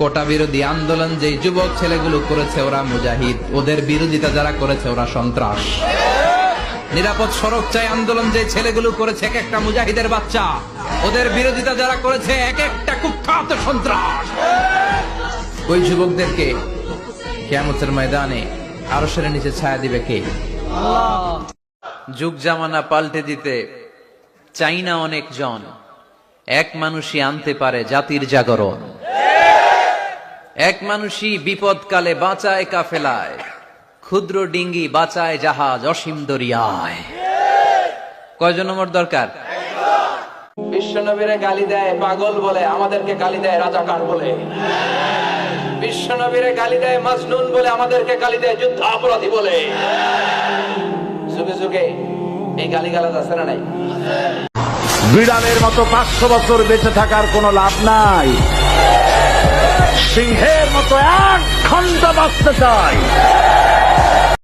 কোটা বিরোধী আন্দোলন যে যুবক ছেলেগুলো করেছে ওরা মুজাহিদ। ওদের বিরোধিতা যারা করেছে ওরা সন্ত্রাস। নিরাপদ সড়ক চাই আন্দোলন যে ছেলেগুলো করেছে এক একটা মুজাহিদের বাচ্চা। ওদের বিরোধিতা যারা করেছে এক একটা কুখ্যাত সন্ত্রাস। ওই যুবকদেরকে কেমতের ময়দানে আরও সেরে নিচে ছায়া দিবে কে? যুগ জামানা পাল্টে দিতে চাই না অনেক জন এক মানুষই আনতে পারে জাতির জাগরণ। এক মানুষই বিপদকালে বাঁচায় কাফেলায় ক্ষুদ্র ডিঙ্গি বাঁচায় জাহাজ অসীম দরিয়ায়। কয়জন নম্বর দরকার? বিশ্বনবীরে গালি দেয় পাগল বলে আমাদেরকে গালি দেয় রাজাকার বলে। বিশ্বনবীরে গালি দেয় মাজনুন বলে আমাদেরকে গালি দেয় যুদ্ধ অপরাধী বলে। যুগে যুগে এই গালি গালাজ আছে না নাই? বিড়ালের মতো পাঁচশো বছর বেঁচে থাকার কোনো লাভ নাই। সিংহের মতো এক ঘণ্টা বাঁচতে চাই।